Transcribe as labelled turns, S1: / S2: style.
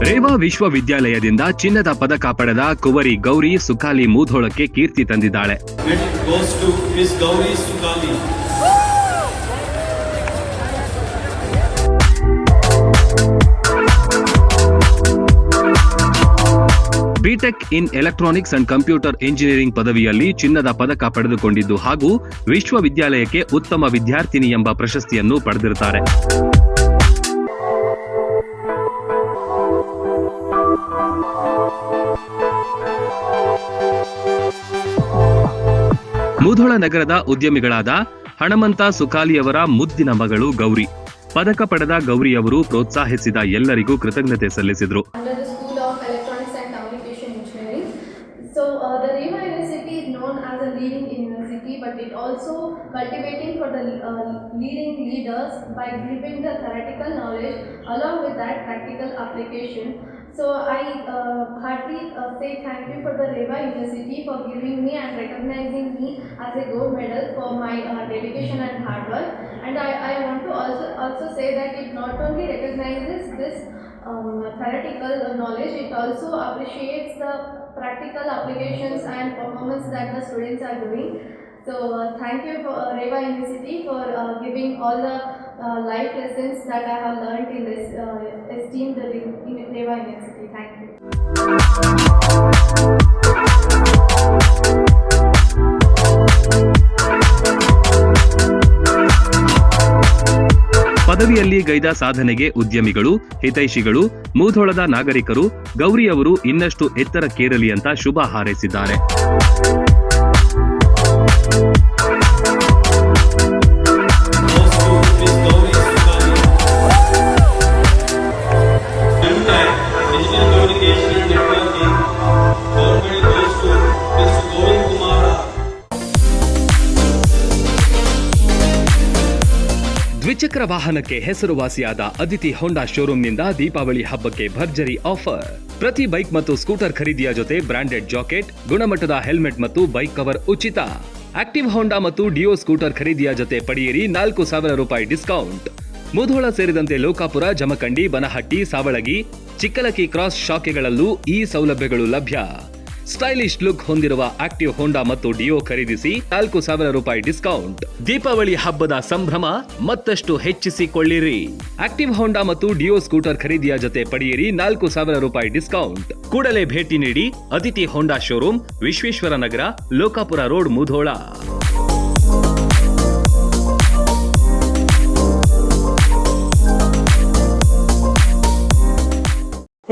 S1: ರೇವಾ ವಿಶ್ವವಿದ್ಯಾಲಯದಿಂದ ಚಿನ್ನದ ಪದಕ ಪಡೆದ ಕುವರಿ ಗೌರಿ ಸುಖಾಲಿ ಮೂಧೋಳಕ್ಕೆ ಕೀರ್ತಿ ತಂದಿದ್ದಾಳೆ. BTech in electronics and computer engineering ಪದವಿಯಲ್ಲಿ ಚಿನ್ನದ ಪದಕ ಪಡೆದುಕೊಂಡಿದ್ದು ಹಾಗೂ ವಿಶ್ವವಿದ್ಯಾಲಯಕ್ಕೆ ಉತ್ತಮ ವಿದ್ಯಾರ್ಥಿನಿ ಎಂಬ ಪ್ರಶಸ್ತಿಯನ್ನು ಪಡೆದಿರುತ್ತಾರೆ ಮುಧೋಳ ನಗರದ ಉದ್ಯಮಿಗಳಾದ ಹಣಮಂತ ಸುಖಾಲಿಯವರ ಮುದ್ದಿನ ಮಗಳು ಗೌರಿ ಪದಕ ಪಡೆದ ಗೌರಿಯವರು ಪ್ರೋತ್ಸಾಹಿಸಿದ ಎಲ್ಲರಿಗೂ ಕೃತಜ್ಞತೆ ಸಲ್ಲಿಸಿದರು
S2: uh, uh, by giving the theoretical knowledge along with that practical application. So I uh, heartily uh, say thank you for the Reva University for giving me and recognizing me as a gold medal for my uh, dedication and hard work. And I, I want to also also say that it not only recognizes this um, theoretical knowledge, it also appreciates the practical applications and performance that the students are doing. So uh, thank you for uh, Reva University for uh, giving all the uh, life lessons that I have learned in this uh, esteemed Reva University. Thank you.
S1: ಪದವಿಯಲ್ಲಿ ಗೈದ ಸಾಧನೆಗೆ ಉದ್ಯಮಿಗಳು ಹಿತೈಷಿಗಳು ಮೂಧೋಳದ ನಾಗರಿಕರು ಗೌರಿಯವರು ಇನ್ನಷ್ಟು ಎತ್ತರಕ್ಕೇರಲಿ ಅಂತ ಶುಭ ಹಾರೈಸಿದ್ದಾರೆ ದ್ವಿಚಕ್ರ ವಾಹನಕ್ಕೆ ಹೆಸರುವಾಸಿಯಾದ ಅದಿತಿ ಹೋಂಡಾ ಶೋರೂಮ್ನಿಂದ ದೀಪಾವಳಿ ಹಬ್ಬಕ್ಕೆ ಭರ್ಜರಿ ಆಫರ್ ಪ್ರತಿ ಬೈಕ್ ಮತ್ತು ಸ್ಕೂಟರ್ ಖರೀದಿಯ ಜೊತೆ ಬ್ರಾಂಡೆಡ್ ಜಾಕೆಟ್ ಗುಣಮಟ್ಟದ ಹೆಲ್ಮೆಟ್ ಮತ್ತು ಬೈಕ್ ಕವರ್ ಉಚಿತ ಆಕ್ಟಿವ್ ಹೋಂಡಾ ಮತ್ತು ಡಿಯೋ ಸ್ಕೂಟರ್ ಖರೀದಿಯ ಜೊತೆ ಪಡೆಯಿರಿ ನಾಲ್ಕು ಸಾವಿರ ರೂಪಾಯಿ ಡಿಸ್ಕೌಂಟ್. ಮುಧೋಳ ಸೇರಿದಂತೆ ಲೋಕಾಪುರ, ಜಮಖಂಡಿ, ಬನಹಟ್ಟಿ, ಸಾವಳಗಿ, ಚಿಕ್ಕಲಕ್ಕಿ ಕ್ರಾಸ್ ಶಾಖೆಗಳಲ್ಲೂ ಈ ಸೌಲಭ್ಯಗಳು ಲಭ್ಯ. ಸ್ಟೈಲಿಶ್ ಲುಕ್ ಹೊಂದಿರುವ ಆಕ್ಟಿವ್ ಹೋಂಡಾ ಮತ್ತು ಡಿಯೋ ಖರೀದಿಸಿ ನಾಲ್ಕು ಸಾವಿರ ರೂಪಾಯಿ ಡಿಸ್ಕೌಂಟ್. ದೀಪಾವಳಿ ಹಬ್ಬದ ಸಂಭ್ರಮ ಮತ್ತಷ್ಟು ಹೆಚ್ಚಿಸಿಕೊಳ್ಳಿರಿ. ಆಕ್ಟಿವ್ ಹೋಂಡಾ ಮತ್ತು ಡಿಯೋ ಸ್ಕೂಟರ್ ಖರೀದಿಯ ಜೊತೆ ಪಡೆಯಿರಿ ನಾಲ್ಕು ಸಾವಿರ ರೂಪಾಯಿ ಡಿಸ್ಕೌಂಟ್. ಕೂಡಲೇ ಭೇಟಿ ನೀಡಿ Atithi Honda showroom Vishweshwara Nagar Lokapur road Mudhol.